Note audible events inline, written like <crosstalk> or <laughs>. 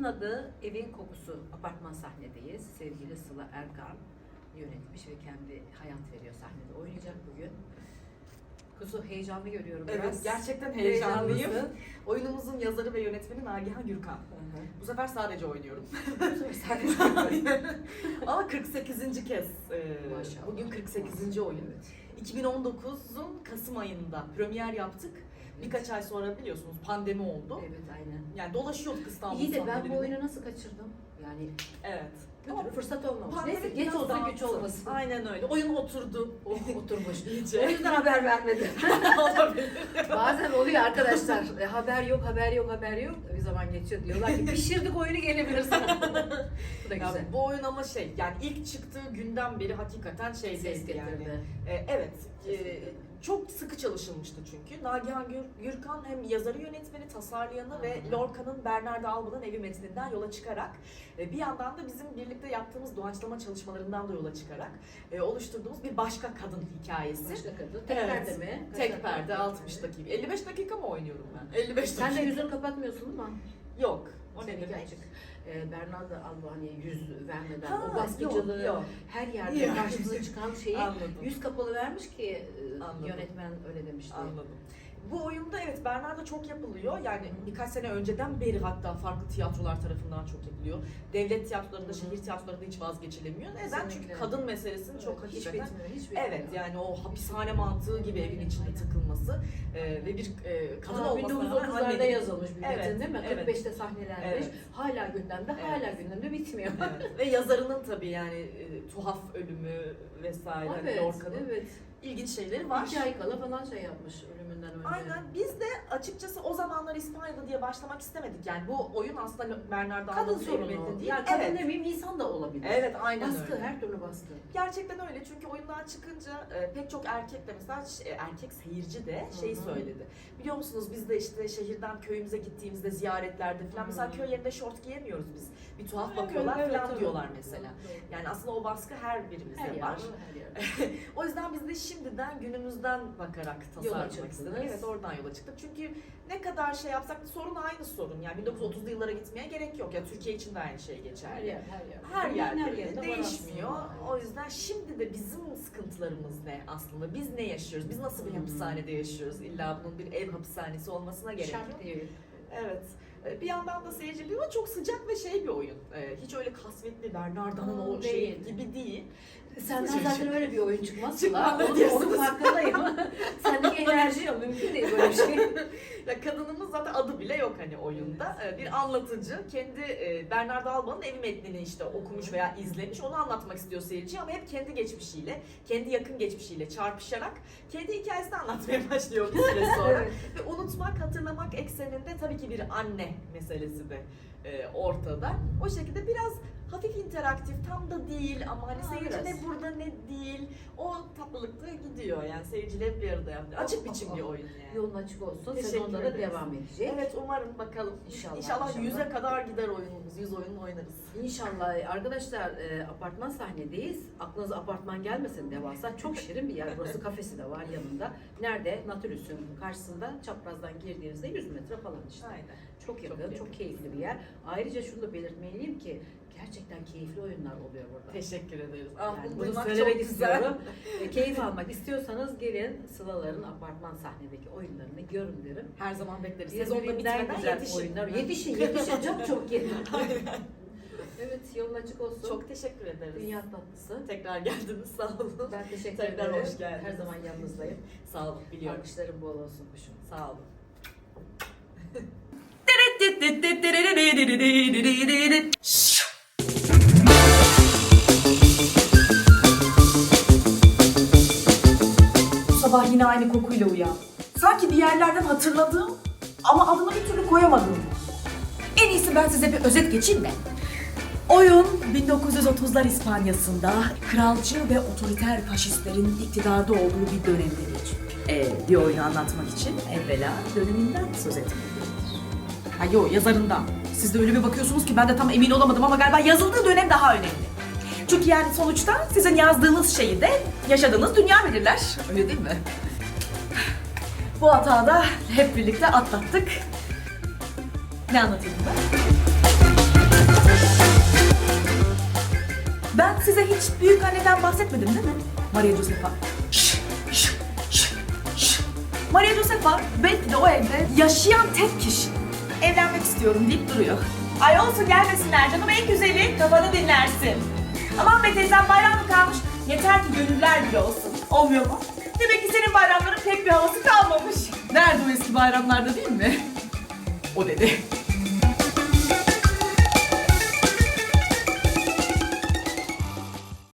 Oyunumuzun adı Evin Kokusu. Apartman sahnedeyiz. Sevgili Sıla Erkan yönetmiş ve kendi hayat veriyor sahnede. Oynayacak bugün. Kuzu heyecanlı görüyorum biraz. Evet, gerçekten heyecanlıyım. Oyunumuzun yazarı ve yönetmeni Nagihan Gürkan. Bu sefer sadece oynuyorum. <laughs> Sen <laughs> Ama 48. kez. e, Maşallah. Bugün 48. oyun. Evet. 2019'un Kasım ayında premier yaptık. Birkaç ay sonra biliyorsunuz pandemi oldu. Evet aynen. Yani dolaşıyorduk İstanbul İyi de ben bu sahnelerinde. oyunu nasıl kaçırdım? Yani Evet. bir türlü fırsat olmamış. Pandemi Neyse geç biraz dağıttı. güç olmasın. Aynen öyle. Oyun oturdu. <laughs> Oh, oturmuş. <laughs> O İyice. yüzden haber vermedim. <laughs> Olabilir. Bazen oluyor arkadaşlar. E, haber yok, haber yok, haber yok. Bir zaman geçiyor. Diyorlar ki pişirdik oyunu gelebilirsin. Bu da Ya güzel. bu oyun ama şey yani ilk çıktığı günden beri hakikaten şey Ses yani. getirdi. E, evet. e, çok çalışılmıştı çünkü. Nagihan Gür- Gürkan hem yazarı yönetmeni, tasarlayanı ve. Lorca'nın Bernard Alba'nın evi metninden yola çıkarak e, bir yandan da bizim birlikte yaptığımız doğaçlama çalışmalarından da yola çıkarak e, oluşturduğumuz bir başka kadın hikayesi. Başka kadın. Tek Evet. perde mi? Kaç Tek perde 60 dakika. 55 dakika mı oynuyorum ben? 55 dakika. Sen de yüzünü kapatmıyorsun değil mi? Yok. O ne demek? açık. Ee, Bernardo Alba hani yüz vermeden Ha, o baskıcılığı yok, yok. her yerde Yok. karşımıza çıkan şeyi <laughs> Anladım. yüz kapalı vermiş ki e, Anladım. yönetmen öyle demişti. Anladım. Bu oyunda evet Bernardo çok yapılıyor. Yani birkaç sene önceden beri hatta farklı tiyatrolar tarafından çok yapılıyor. Devlet tiyatrolarında, şehir tiyatrolarında hiç vazgeçilemiyor. Neden? Kesinlikle. Çünkü kadın meselesinin çok hiç hakikaten bitmiyor, hiç bitmiyor. Evet yani o hapishane mantığı gibi evin içinde tıkılması e, ve bir e, kadın Aa, olmasına rağmen 1930'larda annenin- yazılmış bir Evet, metin değil mi? evet. 45'te sahnelenmiş. Evet. Hala gündemde, hala Evet. gündemde bitmiyor. Evet. <laughs> ve yazarının tabii yani e, tuhaf ölümü vesaire hani evet, Lorca'nın evet. ilginç şeyleri var. İki ay kala falan şey yapmış. Aynen. Biz de açıkçası o zamanlar İspanya'da diye başlamak istemedik. Yani bu oyun aslında Bernardo Kadın Alba'nın sorunu. evinde değil. Yani kadın evet. demeyeyim insan da olabilir. Evet, aynen baskı, öyle. her türlü baskı. Gerçekten öyle çünkü oyundan çıkınca e, pek çok erkek de mesela ş- e, erkek seyirci de şey Hı hı. söyledi. Biliyor musunuz biz de işte şehirden köyümüze gittiğimizde ziyaretlerde falan Hı. mesela köy yerinde şort giyemiyoruz biz. Bir tuhaf bakıyorlar evet, falan evet. diyorlar mesela. Doğru. Yani aslında o baskı her birimizde Her var. yerde, her yerde. <laughs> O yüzden biz de şimdiden günümüzden bakarak tasarlamak çıktınız. istedik. Evet oradan yola çıktık. Çünkü ne kadar şey yapsak da sorun aynı sorun. Yani 1930'lu yıllara gitmeye gerek yok. Ya Türkiye için de aynı şey Her geçerli. yer, her yer. Her yer böyle yerinde var değişmiyor. O yüzden şimdi de bizim sıkıntılarımız ne aslında? Biz ne yaşıyoruz? Biz nasıl bir Hmm. hapishanede yaşıyoruz? İlla bunun bir ev hapishanesi olmasına gerek yok. Evet. Ee, Bir yandan da seyirciliği ama çok sıcak ve şey bir oyun. Ee, Hiç öyle kasvetli Bernarda'nın o şey gibi değil. Senden zaten öyle bir oyun çıkmaz. Çıkmaz. Onun, onun farkındayım. <laughs> Sendeki enerji yok. Mümkün değil böyle bir şey. Ya kadınımız zaten adı bile yok hani oyunda. Ee, Bir anlatıcı kendi e, Bernard Alba'nın evi metnini işte okumuş veya izlemiş. Onu anlatmak istiyor seyirci ama hep kendi geçmişiyle, kendi yakın geçmişiyle çarpışarak kendi hikayesini anlatmaya <laughs> başlıyor bir süre <laughs> sonra. Evet. Ve unutmak, hatırlamak ekseninde tabii ki bir anne meselesi de e, ortada. O şekilde biraz hafif interaktif, tam da değil ama hani Ha, seyirci biraz. ne burada ne değil. O tatlılıkta gidiyor yani seyirciyle hep bir arada yapıyor. Açık biçim bir oyun yani. Yolun açık olsun. Teşekkür Sezonda da ederiz. devam edecek. Evet umarım bakalım. İnşallah, İnşallah, inşallah. yüze kadar gider oyunumuz. Yüz oyun oynarız. İnşallah arkadaşlar e, apartman sahnedeyiz. Aklınıza apartman gelmesin devasa. Çok şirin bir yer. Burası kafesi de var yanında. Nerede? Natürüs'ün karşısında çaprazdan girdiğinizde 100 metre falan işte. Aynen. Çok yakın, Çok çok, yakın. keyifli bir yer. Ayrıca şunu da belirtmeliyim ki gerçekten keyifli oyunlar oluyor burada. Teşekkür ederiz. Ah, Yani bunu söylemek istiyorum. <laughs> E, keyif almak istiyorsanız gelin Sılaların apartman sahnedeki oyunlarını görün derim. Her zaman bekleriz. Sezonda bitmeden güzel yetişin. oyunlar. Yetişin, yetişin. çok çok. <laughs> Aynen. evet, yolun açık olsun. Çok teşekkür ederiz. Dünya tatlısı. Tekrar geldiniz sağ olun. Ben teşekkür Tekrar ederim. hoş geldiniz. Her zaman yanınızdayım. Sağ olun biliyorum. Alkışlarım bol olsun kuşum. Sağ olun. Bu <laughs> sabah yine aynı kokuyla uyan. Sanki bir yerlerden hatırladığım ama adını bir türlü koyamadım. En iyisi ben size bir özet geçeyim de. Oyun 1930'lar İspanya'sında kralcı ve otoriter faşistlerin iktidarda olduğu bir dönemde geçiyor. Ee, bir oyunu anlatmak için evvela döneminden söz etmek. Ha yo yazarından. Siz de öyle bir bakıyorsunuz ki ben de tam emin olamadım ama galiba yazıldığı dönem daha önemli. Çünkü yani sonuçta sizin yazdığınız şeyi de yaşadığınız dünya belirler. Öyle değil mi? Bu hata da hep birlikte atlattık. Ne anlatayım ben? Ben size hiç büyük anneden bahsetmedim değil mi? Maria Josefa. Maria Josefa belki de o evde yaşayan tek kişi. Evlenmek istiyorum deyip duruyor. Ay olsun gelmesinler canım en güzeli kafanı dinlersin. Aman be teyzem bayram mı kalmış? Yeter ki gönüller bir olsun. Olmuyor mu? Demek ki senin bayramların pek bir havası kalmamış. Nerede o eski bayramlarda değil mi? O dedi.